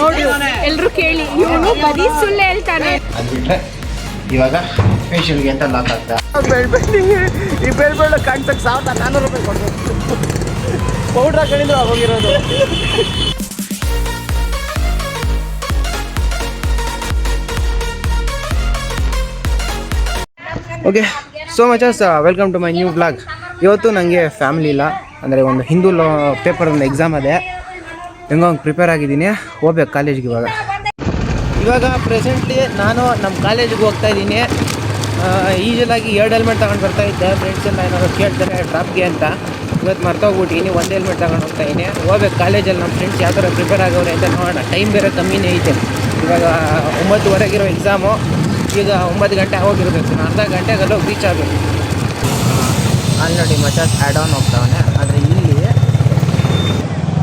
ನೋಡಿ. ಎಲ್ರು ಕೇಳಿ. ಇವನು ಬರೀ ಸುಳ್ಳು ಹೇಳ್ತಾನೆ. ಇವಾಗ ಫೇಶಿಯಲ್ಗೆ ಅಂತ ಲಾಕ್ ಆಗ್ತಾ ಈ ಬೆಳ್ಬೇಡ ಕಾಣ್ಸಕ್ಕೆ ಸಾವಿರದ ನಾನ್ನೂರು ರೂಪಾಯಿ ಕೊಡ್ಬೇಕು. ಪೌಡ್ರ್ ಹಾಕೊಂಡಿದ್ರು ಹೋಗಿರೋದು. Okay so ಮಚಸ್ welcome to my new blog ಇವತ್ತು ನನಗೆ ಫ್ಯಾಮಿಲಿ ಇಲ್ಲ. ಅಂದರೆ ಒಂದು ಹಿಂದೂ ಲೋ ಪೇಪರ್ ಒಂದು ಎಕ್ಸಾಮ್ ಅದೇ. ಹೆಂಗೋ ಹಂಗೆ ಪ್ರಿಪೇರ್ ಆಗಿದ್ದೀನಿ. ಹೋಗ್ಬೇಕು ಕಾಲೇಜ್ಗೆ ಇವಾಗ. ಇವಾಗ ಪ್ರೆಸೆಂಟ್ಲಿ ನಾನು ನಮ್ಮ ಕಾಲೇಜಿಗೆ ಹೋಗ್ತಾ ಇದ್ದೀನಿ. ಈಜಲಾಗಿ ಎರಡು ಹೆಲ್ಮೆಟ್ ತಗೊಂಡು ಬರ್ತಾ ಇದ್ದೆ. ಫ್ರೆಂಡ್ಸ್ ಎಲ್ಲ ಏನಾದ್ರು ಕೇಳ್ತಾರೆ ಡ್ರಾಪ್ಗೆ ಅಂತ. ಇವತ್ತು ಮರ್ತೋಗ್ಬಿಟ್ಟಿನಿ ಒಂದು ಹೆಲ್ಮೆಟ್ ತಗೊಂಡು ಹೋಗ್ತಾ ಇದ್ದೀನಿ. ಹೋಗ್ಬೇಕು ಕಾಲೇಜಲ್ಲಿ ನಮ್ಮ ಫ್ರೆಂಡ್ಸ್ ಯಾವ ಥರ ಪ್ರಿಪೇರ್ ಆಗೋರು ಅಂತ ನೋಡೋಣ. ಟೈಮ್ ಬೇರೆ ಕಮ್ಮಿನೇ ಐತೆ. ಇವಾಗ ಒಂಬತ್ತುವರೆಗಿರೋ ಎಕ್ಸಾಮು ಈಗ ಒಂಬತ್ತು ಗಂಟೆ ಹೋಗಿರ್ಬೇಕು. ನಾನು ಅರ್ಧ ಗಂಟೆಗೆ ಬೀಚ್ ರೀಚ್ ಆಗಬೇಕು. ಅಲ್ಲಿ ನೋಡಿ ಮಚಾಸ್ ಆ್ಯಡ್ ಆನ್ ಹೋಗ್ತಾವನೆ.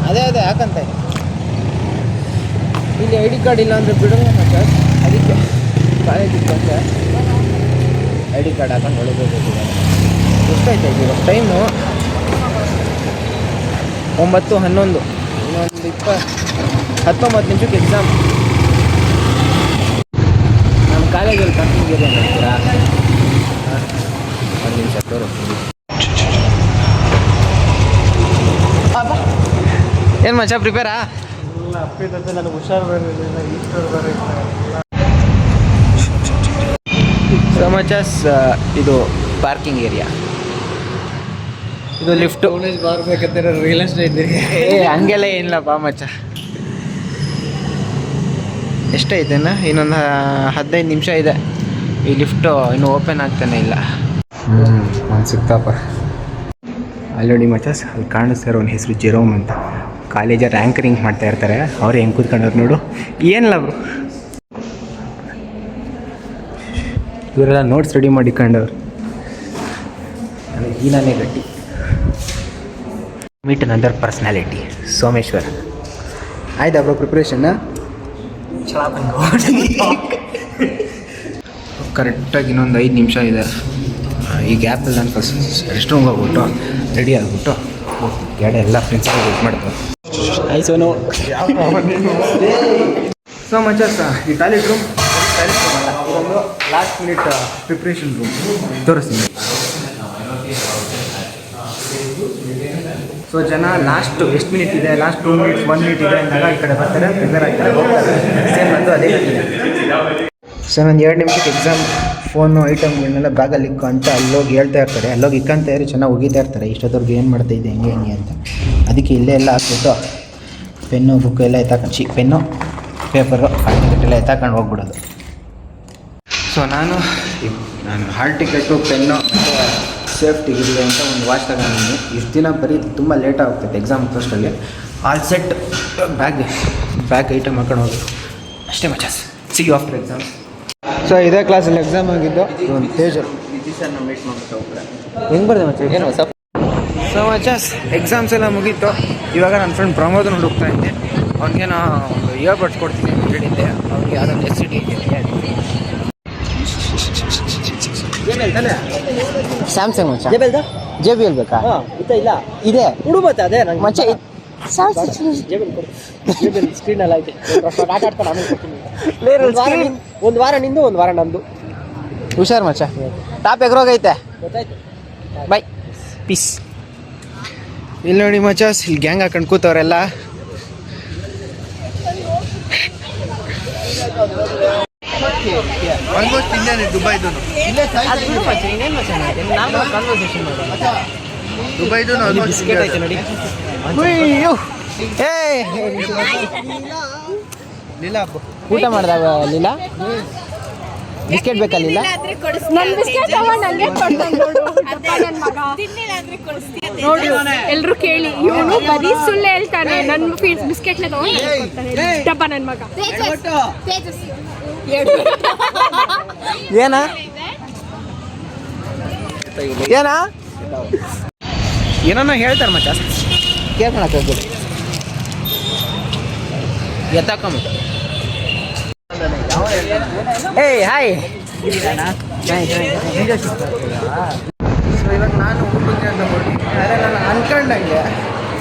ಅದೇ ಅದೇ ಯಾಕಂತ ಇಲ್ಲಿ ಐ ಡಿ ಕಾರ್ಡ್ ಇಲ್ಲ ಅಂದರೆ ಬಿಡೋಣ ಸರ್ ಅದಕ್ಕೆ ಕಾಲೇಜಿಗೆ ಬಂದೆ ಐ ಡಿ ಕಾರ್ಡ್ ಹಾಕೊಂಡು ಒಳಗೋಗ್ಬೇಕು ಎಷ್ಟಾಯ್ತು ಇವಾಗ ಟೈಮು ಒಂಬತ್ತು ಹನ್ನೊಂದು. ಇನ್ನೊಂದು ಇಪ್ಪ ಹತ್ತೊಂಬತ್ತು ನಿಮಿಷಕ್ಕೆ ಎಕ್ಸಾಮ್ ನಮ್ಮ ಕಾಲೇಜಲ್ಲಿ ಪಾರ್ಕಿಂಗ್ ಇದೆ ನೋಡ್ತೀರಾ ಒಂದು ನಿಮಿಷ ತೋರಿಸ್ತೀನಿ ಏನು ಮಚ್ಚ ಪ್ರಿಪೇರಾ ಅಪ್ಪಿದ್ದತ್ತೆ ನನಗೆ ಹುಷಾರು ಬರಲಿಲ್ಲ ಈಸ್ಟರ್ ಬರ ಸೊ ಮಚಸ್ ಇದು ಪಾರ್ಕಿಂಗ್ ಏರಿಯಾ ಇದು ಲಿಫ್ಟ್ ಬರ್ಬೇಕಂತ ರಿಯಲ್ ಎಸ್ಟೇಟ್ ಏ ಹಂಗೆಲ್ಲ ಏನಿಲ್ಲಪ್ಪ ಮಚ್ಚ. ಎಷ್ಟೈತೆನ ಇನ್ನೊಂದು ಹದಿನೈದು ನಿಮಿಷ ಇದೆ. ಈ ಲಿಫ್ಟು ಇನ್ನೂ ಓಪನ್ ಆಗ್ತಾನೆ ಇಲ್ಲ. ಹ್ಞೂ ಒಂದು ಅಲ್ಲಿ ನೋಡಿ ಮಚಸ್ ಅಲ್ಲಿ ಕಾಣಿಸ್ತಾರೆ ಅವನ ಹೆಸರು ಜೆರೋಮ್ ಅಂತ. ಕಾಲೇಜಲ್ಲಿ ಆ್ಯಂಕರಿಂಗ್ ಮಾಡ್ತಾ ಇರ್ತಾರೆ, ಅವ್ರು ಹೆಂಗೆ ಕೂತ್ಕೊಂಡವ್ರು ನೋಡು. ಏನಿಲ್ಲ ಬ್ರೋ ಇವರೆಲ್ಲ ನೋಟ್ಸ್ ರೆಡಿ ಮಾಡಿಕೊಂಡವ್ರು ಈನಾನೇ ಗಟ್ಟಿ. ಮೀಟ್ ನಂದರ್ ಪರ್ಸ್ನಾಲಿಟಿ ಸೋಮೇಶ್ವರ್. ಆಯ್ತಾ ಬ್ರೋ ಪ್ರಿಪ್ರೇಷನ್ನ ಕರೆಕ್ಟಾಗಿ ಇನ್ನೊಂದು ಐದು ನಿಮಿಷ ಇದೆ. ಈ ಗ್ಯಾಪಲ್ಲಿ ನಾನು ಫಸ್ಟ್ ರೆಸ್ಟ್ ರೂಮ್ಗೆ ಹೋಗ್ಬಿಟ್ಟು ರೆಡಿ ಆಗಿಬಿಟ್ಟು ಗಾಡಿ ಎಲ್ಲ ಫ್ರೆಂಡ್ಸ್ ವೇಟ್ ಮಾಡ್ತಾರೆ ಐ ಸೋನು ಸೊ ಮಚಸ್ ಈ ಟಾಯ್ಲೆಟ್ ರೂಮ್ ಟಾಯ್ಲೆಟ್ ರೂಮ್ ಅಲ್ಲ ಇದೊಂದು ಲಾಸ್ಟ್ ಮಿನಿಟ್ ಪ್ರಿಪ್ರೇಷನ್ ರೂಮ್ ತೋರಿಸ್ತೀನಿ. ಸೊ ಜನ ಲಾಸ್ಟ್ ಎಷ್ಟು ಮಿನಿಟ್ ಇದೆ last two minutes one minute ಇದೆ ಅಂದಾಗ ಈ ಕಡೆ ಬರ್ತಾರೆ ಪ್ರಿಪೇರ್ ಆಗ್ತಾರೆ ಸೇಮ್ ಬಂದು ಅದೇ ಸೊ ನಾನು ಎರಡು ನಿಮಿಷಕ್ಕೆ ಎಕ್ಸಾಮ್ ಫೋನು ಐಟಮ್ಗಳನ್ನೆಲ್ಲ ಬ್ಯಾಗಲ್ಲಿ ಇಕ್ಕು ಅಂತ ಅಲ್ಲೋಗಿ ಹೇಳ್ತಾ ಇರ್ತಾರೆ. ಅಲ್ಲೋಗಿ ಇಕ್ಕಂತ ಇರಿ ಚೆನ್ನಾಗಿ ಒಗಿತಾ ಇರ್ತಾರೆ. ಇಷ್ಟೊತ್ತವ್ರಿಗೆ ಏನು ಮಾಡ್ತಾ ಇದೆ ಹೆಂಗೆ ಹೆಂಗೆ ಅಂತ. ಅದಕ್ಕೆ ಇಲ್ಲೇ ಎಲ್ಲ ಹಾಕ್ಬಿಟ್ಟು ಪೆನ್ನು ಬುಕ್ ಎಲ್ಲ ಎತ್ತಾಕೊಂಡು ಚಿ ಪೆನ್ನು ಪೇಪರು ಹಾಲ್ ಟಿಕೆಟ್ ಎಲ್ಲ ಎತ್ತಾಕೊಂಡು ಹೋಗ್ಬಿಡೋದು. ಸೊ ನಾನು ನಾನು ಹಾಲ್ ಟಿಕೆಟು ಪೆನ್ನು ಸೇಫ್ಟಿ ಇರಲಿ ಅಂತ ಒಂದು ವಾಚ್ ತಗೊಂಡಿದ್ದೀನಿ. ಇಷ್ಟು ದಿನ ಬರೀ ತುಂಬ ಲೇಟ್ ಆಗ್ತೈತೆ exam ಫಸ್ಟಲ್ಲಿ all set bag bag item ಹಾಕೊಂಡು ಹೋಗೋದು ಅಷ್ಟೇ ಮಚಾಸ್ see you after exam so ಇದೇ ಕ್ಲಾಸಲ್ಲಿ ಎಕ್ಸಾಮ್ ಆಗಿದ್ದು? ಒಂದು ಪೇಜಲ್ಲಿ ಹೆಂಗೆ ಬರ್ದೆ ಮಚ್ಚ? ಏನು ಸೊ ಮಚಾಸ್ ಎಕ್ಸಾಮ್ಸ್ ಎಲ್ಲ ಮುಗೀತು. ಇವಾಗ ನನ್ನ ಫ್ರೆಂಡ್ ಪ್ರಮೋದ್ ನೋಡಿ ಹೋಗ್ತಾ ಇದ್ದೆ. ಅವ್ನಿಗೆ ನಾ ಒಂದು ಇಯರ್ಬಡ್ಸ್ ಕೊಡ್ತೀನಿ ಹೇಳಿದ್ದೆ. ಅವ್ನಿಗೆ ಯಾವುದೊಂದು ಎಸ್ ಸಿ ಡಿ ಸ್ಯಾಮ್ಸಂಗ್ ಮಚ್ಚ? ಜೆ ಬೆಲ್ದ ಜೆ ಬಿ ಎಲ್ ಬೇಕಾ? ಹಾಂ ಇಲ್ಲ. ಇದೆ. ಕೊಡು ಮತ್ತೆ ಅದೇ ನಂಗೆ. ಮಚ್ಚ ಜೆ ಕೊಡು. ಜೆ ಬೆಲ್ ಸ್ಕ್ರೀನ್ ಎಲ್ಲ ಐತೆ ಆಟ ಆಡ್ತಾನೆ ಆಮೇಲೆ ಕೊಡ್ತೀನಿ ಒಂದು ವಾರ ನಿಂದು ಒಂದು ವಾರ ನಿಂದು ಒಂದು ವಾರ ನಂದು ಹುಷಾರ್ ಮಚ್ಚ. ಟಾಪ್ ಎಗ್ರೋಗೈತೆ ಗೊತ್ತಾಯ್ತು. ಬೈ ಪೀಸ್ ಇಲ್ಲಿ ನೋಡಿ ಮಚಾಸ್ ಇಲ್ಲಿ ಗ್ಯಾಂಗ್ ಹಾಕೊಂಡು ಕೂತವ್ರೆಲ್ಲ. ಆಲ್ಮೋಸ್ಟ್ ದುಬೈದು ದುಬೈದು ಊಟ ಮಾಡ್ದಾಗ ಲೀಲಾ? ಬಿಸ್ಕೆಟ್ ಬೇಕಲ್ಲಿಲ್ಲ? ಲೀಲಾ ನನ್ ಬಿಸ್ಕೆಟ್ ತಗೊಂಡ್ ಹಂಗೆ ಕೊಡ್ತಾನೆ ನೋಡು. ದಪ್ಪ ನನ್ ಮಗ ನೋಡಿ ಎಲ್ರು ಕೇಳಿ. ಇವನು ಬರೀ ಸುಳ್ಳು ಹೇಳ್ತಾನೆ. ನನ್ ಬಿಸ್ಕೆಟ್ನ ತಗೊಂಡ್ ನಂಗ್ ಕೊಡ್ತಾನೆ. ದಪ್ಪ ನನ್ ಮಗ. ಏನ? ಏನ? ಏನನ್ನ ಹೇಳ್ತಾರೆ ಮಚ್ಚ? ಕೇಳ್ಕೊಳಕ್ ಹೋಗ್ಬಿಡು. ಎತ್ತಾಕೊಂಬ ಏಯ್ ಹಾಯ್ ಸೊ ಇವಾಗ ನಾನು ಊಟಕ್ಕೆ ಅಂತ ಕೊಡ್ತೀನಿ ಆದರೆ ನಾನು ಅನ್ಕೊಂಡಂಗೆ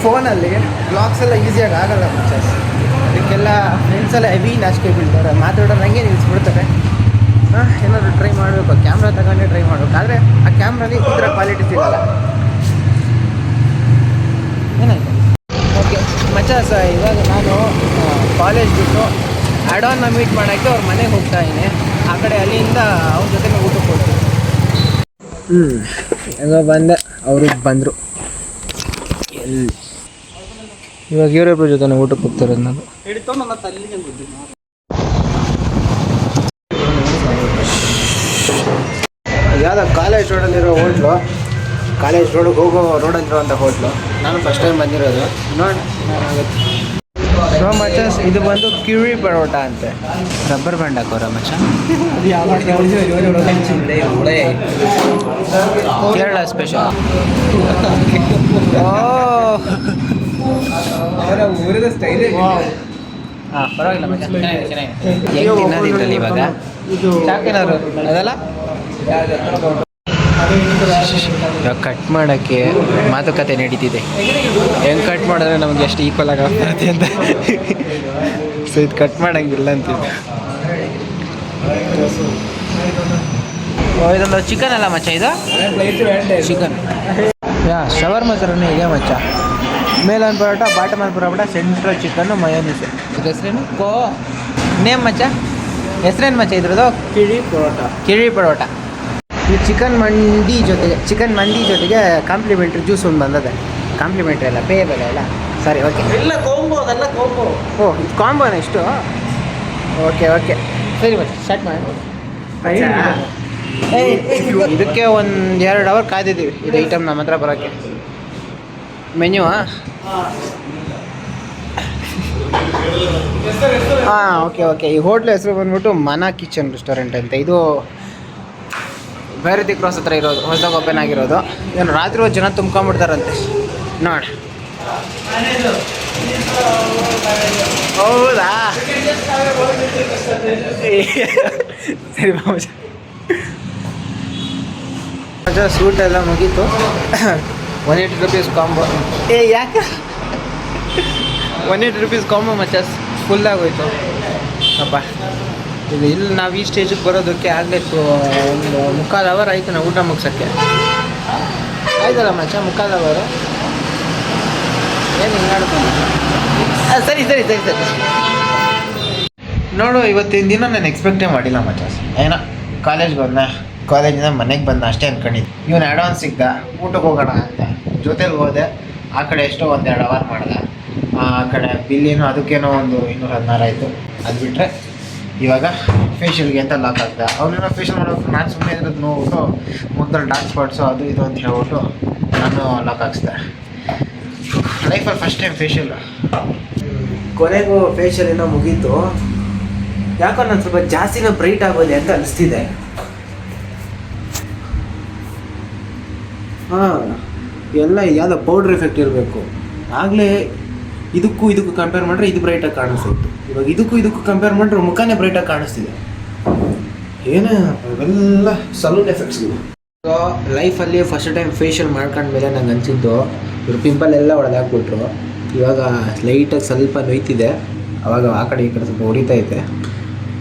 ಫೋನಲ್ಲಿ ಬ್ಲಾಗ್ಸ್ ಎಲ್ಲ ಈಸಿಯಾಗಿ ಆಗಲ್ಲ ಮಚ್ಚಸ್ ಅದಕ್ಕೆಲ್ಲ ಫ್ರೆಂಡ್ಸ್ ಎಲ್ಲ ಹೆವಿ ನಾಚಿಕೆ ಬೀಳ್ತಾರೆ. ಮಾತಾಡೋರು ಹಂಗೆ ನಿಲ್ಲಿಸ್ಬಿಡ್ತಾರೆ. ಏನಾದರೂ ಟ್ರೈ ಮಾಡಬೇಕು. ಕ್ಯಾಮ್ರಾ ತಗೊಂಡೇ ಟ್ರೈ ಮಾಡಬೇಕು. ಆದರೆ ಆ ಕ್ಯಾಮ್ರಲ್ಲಿ ಈ ಥರ ಕ್ವಾಲಿಟಿ ಸಿಗಲ್ಲ ಏನಾಯ್ತು ಓಕೆ ಮಚ್ಚ ಸ ಇವಾಗ ನಾನು ಕಾಲೇಜ್ ಬಿಟ್ಟು ಅಡೋನ್ನ ಮೀಟ್ ಮಾಡೋಕ್ಕೆ ಅವ್ರ ಮನೆಗೆ ಹೋಗ್ತಾ ಇದ್ದೀನಿ ಆ ಕಡೆ ಅಲ್ಲಿಂದ ಅವ್ರ ಜೊತೆ ಊಟಕ್ಕೆ ಹೋಗ್ತೀನಿ ಹ್ಞೂ ಹೆಂಗೋ ಬಂದೆ. ಅವರು ಬಂದರು. ಎಲ್ಲಿ? ಇವಾಗ ಇವರೊಬ್ಬರ ಜೊತೆ ಊಟಕ್ಕೆ ಹೋಗ್ತಿರೋದು ನಾನು. ಯಾವುದೋ ಕಾಲೇಜ್ ರೋಡಲ್ಲಿರೋ ಹೋಟ್ಲು. ಕಾಲೇಜ್ ರೋಡಿಗೆ ಹೋಗೋ ರೋಡಲ್ಲಿರುವಂಥ ಹೋಟ್ಲು. ನಾನು ಫಸ್ಟ್ ಟೈಮ್ ಬಂದಿರೋದು. ನೋಡಿ ಸೊ ಮಚಸ್ ಇದು ಬಂದು ಕಿವಿ ಪರೋಟ ಅಂತೆ. ರಬ್ಬರ್ ಬ್ಯಾಂಡ್ ಹಾಕೋರ ಮಚ್ಚ ಕೇರಳ ಸ್ಪೆಷಲ್ ಹಾಂ ಪರವಾಗಿಲ್ಲ ಮಚ್ಚ. ಚೆನ್ನಾಗಿದೆ ಚೆನ್ನಾಗಿದೆ. ಹೆಂಗೆ ತಿನ್ನೋದಿದ್ರಲ್ಲಿ ಇವಾಗ? ಸಾಕೇನಾದ್ರು ಅದಲ್ಲ? ಇವಾಗ ಕಟ್ ಮಾಡೋಕ್ಕೆ ಮಾತುಕತೆ ನಡೀತಿದೆ. ಹೆಂಗ್ ಕಟ್ ಮಾಡಿದ್ರೆ ನಮ್ಗೆ ಎಷ್ಟು ಈಕ್ವಲ್ ಆಗಿ ಆಗ್ತದೆ ಅಂತ. ಸೊ ಇದು ಕಟ್ ಮಾಡೋಂಗಿಲ್ಲ ಅಂತ ಇದೊಂದು ಚಿಕನ್ ಅಲ್ಲ ಮಚ್ಚ ಇದು? ಚಿಕನ್ ಯಾ ಶವರ್ಮ ಥರನೇ ಇದೆ ಮಚ್ಚ. ಮೇಲೊಂದು ಪರೋಟ ಬಾಟಮ್ ಒಂದು ಪರೋಟ ಸೆಂಟ್ರಲ್ ಚಿಕನ್ನು ಮಯೋನೀಸ್ ಇದ್ರ ಹೆಸ್ರೇನು? ಕೋ. ನೇಮ್ ಮಚ್ಚ? ಹೆಸ್ರೇನು ಮಚ್ಚ ಇದ್ರದ್ದು? ಕಿಳಿ ಪರೋಟ. ಕಿಳಿ ಪರೋಟ. ಈ ಚಿಕನ್ ಮಂಡಿ ಜೊತೆಗೆ ಚಿಕನ್ ಮಂಡಿ ಜೊತೆಗೆ ಕಾಂಪ್ಲಿಮೆಂಟ್ರಿ ಜ್ಯೂಸ್ ಒಂದು ಬಂದದೆ. ಕಾಂಪ್ಲಿಮೆಂಟ್ರಿ ಅಲ್ಲ ಪೇಯಬಲ್ ಅಲ್ಲ. ಸರಿ ಓಕೆ ಎಲ್ಲ ಕೋಂಬೋ ಅದೆಲ್ಲ ಕೋಂಬೋ ಓ ಇದು ಕಾಂಬೋನ ಇಷ್ಟು? ಓಕೆ ಓಕೆ ಸರಿ ಮತ್ತೆ ಸ್ಟಾರ್ಟ್ ಮಾಡಿ ಇದಕ್ಕೆ ಒಂದು ಎರಡು ಅವರ್ ಕಾದಿದ್ದೀವಿ ಇದು ಐಟಮ್ ನಮ್ಮ ಹತ್ರ ಬರೋಕ್ಕೆ. ಮೆನ್ಯೂ ಹಾಂ ಓಕೆ ಓಕೆ ಈ ಹೋಟ್ಲ್ ಹೆಸರು ಬಂದ್ಬಿಟ್ಟು ಮನಾ ಕಿಚನ್ ರೆಸ್ಟೋರೆಂಟ್ ಅಂತ. ಇದು ಭೈರತಿ ಕ್ರಾಸ್ ಹತ್ರ ಇರೋದು ಹೊಸದಾಗಿ ಓಪನ್ ಆಗಿರೋದು. ಏನು ರಾತ್ರಿ ಹೊತ್ತು ಜನ ತುಂಬ್ಕೊಂಬಿಡ್ತಾರಂತೆ ನೋಡಿ. ಹೌದಾ? ಸರಿ ಬಾಬು ಮಜಾ ಸೂಟ್ ಎಲ್ಲ ಮುಗೀತು. ಒನ್ ಏಯ್ಟಿ ರುಪೀಸ್ ಕಾಂಬೋ ಏ ಯಾಕೆ? ಒನ್ ಏಯ್ಟಿ ರುಪೀಸ್ ಕಾಂಬೋ ಮಚ್ಚ ಫುಲ್ ಆಗೋಯ್ತು. ಅಪ್ಪ. ಇದು ಇಲ್ಲಿ ನಾವು ಈ ಸ್ಟೇಜಿಗೆ ಬರೋದಕ್ಕೆ ಆಗಬೇಕು, ಒಂದು ಮುಕ್ಕಾಲು ಅವರ್ ಆಯಿತು ನಾವು ಊಟ ಮುಗ್ಸೋಕ್ಕೆ. ಆಯ್ತಲ್ಲ ಮಚ್ಚ, ಮುಕ್ಕಾಲು ಅವರು ಏನು ಹಿಂಗಾಡ್ಕೊಂಡು ಸರಿ ಸರಿ ಸರಿ ಸರಿ. ನೋಡು, ಇವತ್ತಿನ ದಿನ ನಾನು ಎಕ್ಸ್ಪೆಕ್ಟೇ ಮಾಡಿಲ್ಲ ಮಚ್ಚ. ಏನೋ ಕಾಲೇಜ್ ಬಂದ ಕಾಲೇಜಿಂದ ಮನೆಗೆ ಬಂದ ಅಷ್ಟೇ ಅಂದ್ಕೊಂಡಿದ್ದೆ ಇವನು ಅಡ್ವಾನ್ಸ್ ಸಿಗ್ದ ಊಟಕ್ಕೆ ಹೋಗೋಣ ಅಂತ. ಜೊತೆಲಿ ಹೋದೆ, ಆ ಕಡೆ ಎಷ್ಟೋ ಒಂದು ಎರಡು ಅವರ್ ಮಾಡ್ದೆ. ಆ ಕಡೆ ಬಿಲ್ಲೇನೋ ಅದಕ್ಕೇನೋ ಒಂದು ಇನ್ನೂರು ಹದಿನಾರು ಆಯಿತು. ಅದು ಬಿಟ್ಟರೆ ಇವಾಗ ಫೇಶಿಯಲ್ಗೆ ಅಂತ ಲಾಕ್ ಆಗ್ತದೆ ಅವನೇನೋ ಫೇಶಿಯಲ್ ಮಾಡೋಕೆ ನಾನು ಸುಮ್ಮನೆ ಇದ್ರದ್ದು ನೋವು ಮುಖದಲ್ಲಿ ಡಾರ್ಕ್ ಸ್ಪಾಟ್ಸು ಅದು ಇದು ಅಂತ ಹೇಳ್ಬಿಟ್ಟು ನಾನು ಲಾಕ್ ಹಾಕ್ಸ್ದೆ. ಲೈಫಲ್ಲಿ ಫಸ್ಟ್ ಟೈಮ್ ಫೇಶಿಯಲ್ ಕೊನೆಗೂ ಫೇಶಿಯಲ್ ಏನೋ ಮುಗೀತು. ಯಾಕೋ ನಾನು ಸ್ವಲ್ಪ ಜಾಸ್ತಿನ ಬ್ರೈಟ್ ಆಗೋದೆ ಅಂತ ಅನಿಸ್ತಿದೆ. ಹಾಂ, ಎಲ್ಲ ಯಾವುದೋ ಪೌಡ್ರ್ ಎಫೆಕ್ಟ್ ಇರಬೇಕು. ಆಗಲೇ ಇದಕ್ಕೂ ಇದಕ್ಕೂ ಕಂಪೇರ್ ಮಾಡಿದ್ರೆ ಇದು ಬ್ರೈಟಾಗಿ ಕಾಣಿಸ್ತಿತ್ತು. ಇವಾಗ ಇದಕ್ಕೂ ಇದಕ್ಕೂ ಕಂಪೇರ್ ಮಾಡಿದ್ರೆ ಮುಖನೇ ಬ್ರೈಟಾಗಿ ಕಾಣಿಸ್ತಿದೆ. ಏನೇ ಅವೆಲ್ಲ ಸಲೂನ್ ಎಫೆಕ್ಟ್ಸ್ ಈಗ ಸೊ ಲೈಫಲ್ಲಿ ಫಸ್ಟ್ ಟೈಮ್ ಫೇಶಿಯಲ್ ಮಾಡ್ಕೊಂಡ್ಮೇಲೆ ನಂಗೆ ಅನಿಸಿದ್ದು, ಇವರು ಪಿಂಪಲ್ ಎಲ್ಲ ಹೊಡೆದಾಕ್ಬಿಟ್ರು ಇವಾಗ ಲೈಟಾಗಿ ಸ್ವಲ್ಪ ನೋಯ್ತಿದೆ. ಅವಾಗ ಆ ಕಡೆ ಈ ಕಡೆ ಸ್ವಲ್ಪ ಹೊಡಿತಾ ಐತೆ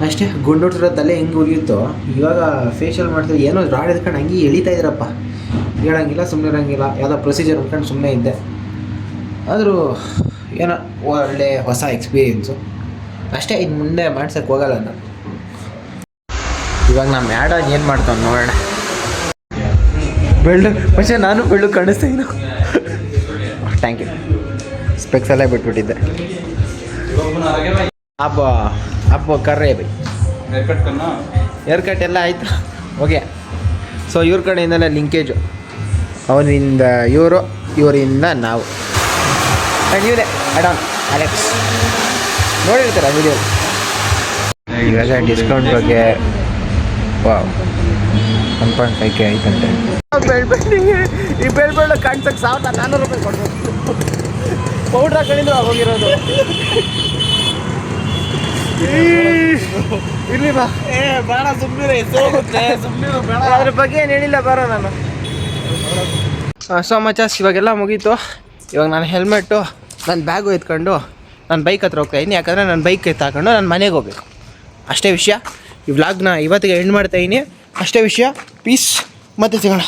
ಅಷ್ಟೇ ಗುಂಡೊಡ್ಸಿರೋ ತಲೆ ಹೆಂಗೆ ಉರಿಯುತ್ತೋ, ಇವಾಗ ಫೇಶಿಯಲ್ ಮಾಡ್ತೀವಿ ಏನೋ ರಾಡ್ ಎದ್ಕೊಂಡು ಹಂಗೆ ಎಳಿತಾ ಇದ್ರಪ್ಪ. ಹೇಳಂಗಿಲ್ಲ ಸುಮ್ಮನೆ ಇರೋಂಗಿಲ್ಲ. ಯಾವುದೋ ಪ್ರೊಸೀಜರ್ ಅಂದ್ಕೊಂಡು ಸುಮ್ಮನೆ ಇದ್ದೆ. ಆದರೂ, ಏನೋ ಒಳ್ಳೆ ಹೊಸ ಎಕ್ಸ್ಪೀರಿಯೆನ್ಸು ಅಷ್ಟೇ ಇನ್ನು ಮುಂದೆ ಮಾಡ್ಸೋಕ್ಕೆ ಹೋಗಲ್ಲ ನಾನು. ಇವಾಗ ನಮ್ಮ ಮ್ಯಾಡ ಏನು ಮಾಡ್ತಾವ ನೋಡೋಣ. ಬೆಳ್ಳು, ಮನುಷ್ಯ, ನಾನು ಬೆಳ್ಳು ಕಾಣಿಸ್ತಾ ಥ್ಯಾಂಕ್ ಯು ಸ್ಪೆಕ್ಸ್ ಸ್ಪೆಕ್ಸಲ್ಲೇ ಬಿಟ್ಬಿಟ್ಟಿದ್ದೆ. ಅಬ್ಬ ಅಬ್ಬ ಕರ್ರೆ ಬೈ. ಹೇರ್ ಕಟ್ ಎಲ್ಲ ಆಯಿತು. ಓಕೆ ಸೊ ಇವ್ರ ಕಡೆಯಿಂದಲೇ ಲಿಂಕೇಜು ಅವನಿಂದ ಇವರು, ಇವರಿಂದ ನಾವು. ಆ್ಯಂಡ್ ಇವರೇ ಅಡಾನ್ ಅಲೆಕ್ಸ್ ನೋಡಿರ್ತೀರ ವಿಡಿಯೋ ಇವಾಗ ಡಿಸ್ಕೌಂಟ್ ಬಗ್ಗೆ wow one point five K ಆಯ್ತಂತೆ ಬೆಳ್ಬೆಳ್ಳಿಗೆ ಈ ಬೆಳ್ಬೆಳ್ಳ ಕಾಣ್ಸಕ್ಕೆ ಸಾವಿರದ ನಾನ್ನೂರು ರೂಪಾಯಿ ಕೊಡ್ಬೇಕು. ಪೌಡ್ರ್ ಹಾಕೊಂಡಿದ್ರು ಹೋಗಿರೋದು. ಇರ್ಲಿ ಬಾ. ಏ ಬೇಡ ಸುಮ್ಮನೆ ಸೋಗುತ್ತೆ ಸುಮ್ಮನೆ ಬೇಡ. ಅದ್ರ ಬಗ್ಗೆ ಏನು ಹೇಳಿಲ್ಲ ಬರೋ ನಾನು. ಸೊ ಮಚಾಸ್ ಇವಾಗೆಲ್ಲ ಮುಗೀತು. ಇವಾಗ ನಾನು ಹೆಲ್ಮೆಟ್ಟು ನನ್ನ ಬ್ಯಾಗು ಎತ್ಕೊಂಡು ನಾನು ಬೈಕ್ ಹತ್ರ ಹೋಗ್ತಾ ಇದ್ದೀನಿ. ಯಾಕಂದರೆ ನಾನು ಬೈಕ್ ತಗೊಂಡು ನಾನು ಮನೆಗೆ ಹೋಗ್ಬೇಕು. ಅಷ್ಟೇ ವಿಷಯ. ಈ ವ್ಲಾಗ್ನ ಇವತ್ತಿಗೆ ಎಂಡ್ ಮಾಡ್ತಾ ಇದ್ದೀನಿ. ಅಷ್ಟೇ ವಿಷಯ. ಪೀಸ್ ಮತ್ತೆ ಸಿಗೋಣ.